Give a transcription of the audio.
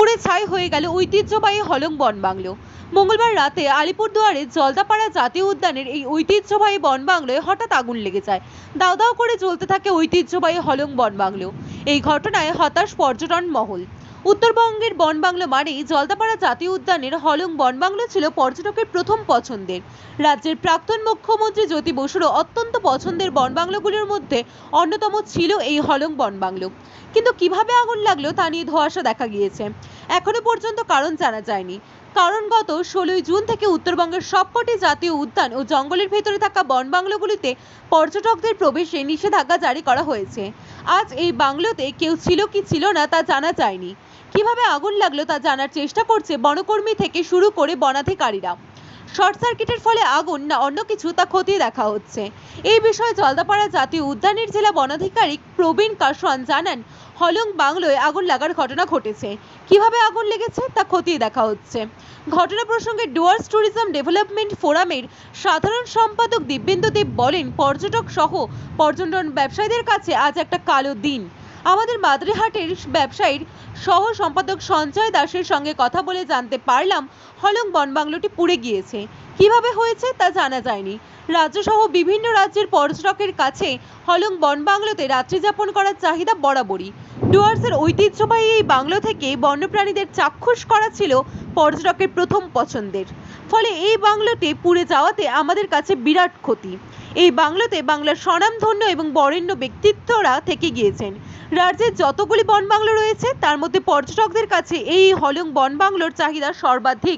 পুড়ে ছাই হয়ে গেল ঐতিহ্যবাহী হলং বনবাংলো মঙ্গলবার রাতে আলিপুরদুয়ারে জলদাপাড়া জাতীয় উদ্যানের এই ঐতিহ্যবাহী বনবাংলোয় হঠাৎ আগুন লেগে যায়। দাও দাও করে জ্বলতে থাকে ঐতিহ্যবাহী হলং বনবাংলো এই ঘটনায় হতাশ পর্যটন মহল। উত্তরবঙ্গের বনবাংলো মানেই জলদাপাড়া জাতীয় উদ্যানের হলং বনবাংলো ছিল পর্যটকের প্রথম পছন্দের। রাজ্যের প্রাক্তন মুখ্যমন্ত্রী জ্যোতি বসুরও অত্যন্ত পছন্দের বন বাংলোগুলির মধ্যে অন্যতম ছিল এই হলং বনবাংলো। কিন্তু কীভাবে আগুন লাগল তা নিয়ে ধোঁয়াশা দেখা গিয়েছে। এখনও পর্যন্ত কারণ জানা যায়নি। কারণ গত ষোলোই জুন থেকে উত্তরবঙ্গের সবকটি জাতীয় উদ্যান ও জঙ্গলের ভেতরে থাকা বন বাংলোগুলিতে পর্যটকদের প্রবেশে নিষেধাজ্ঞা জারি করা হয়েছে। আজ এই বাংলোতে কেউ ছিল কি ছিল না তা জানা যায়নি। কীভাবে আগুন লাগল তা জানার চেষ্টা করছে বনকর্মী থেকে শুরু করে বনাধিকারীরা। শর্ট সার্কিটের ফলে আগুন না অন্য কিছু তা খতিয়ে দেখা হচ্ছে। এই বিষয়ে জলদাপাড়া জাতীয় উদ্যানের জেলা বনাধিকারিক প্রবীণ কাসওয়ান জানান, হলং বাংলোয় আগুন লাগার ঘটনা ঘটেছে। কীভাবে আগুন লেগেছে তা খতিয়ে দেখা হচ্ছে। ঘটনা প্রসঙ্গে ডুয়ার্স ট্যুরিজম ডেভেলপমেন্ট ফোরামের সাধারণ সম্পাদক দিব্যেন্দু দেব বলেন, পর্যটক সহ পর্যটন ব্যবসায়ীদের কাছে আজ একটা কালো দিন। আমাদের মাদ্রিহাটের ব্যবসায়ীর সহ সম্পাদক সঞ্জয় দাসের সঙ্গে কথা বলে জানতে পারলাম হলং বনবাংলোটি পুড়ে গিয়েছে। কীভাবে হয়েছে তা জানা যায়নি। রাজ্যসহ বিভিন্ন রাজ্যের পর্যটকের কাছে হলং বনবাংলোতে রাত্রিযাপন করার চাহিদা বরাবরই। ডুয়ার্সের ঐতিহ্যবাহী এই বাংলো থেকে বন্যপ্রাণীদের চাক্ষুষ করা ছিল পর্যটকের প্রথম পছন্দের। ফলে এই বাংলোটি পুড়ে যাওয়াতে আমাদের কাছে বিরাট ক্ষতি। এই বাংলোতে বাংলার স্বনামধন্য এবং বরেণ্য ব্যক্তিত্বরা থেকে গিয়েছেন। রাজ্যের যতগুলি বন বাংলো রয়েছে, তার মধ্যে পর্যটকদের কাছে এই হলং বন বাংলোর চাহিদা সর্বাধিক।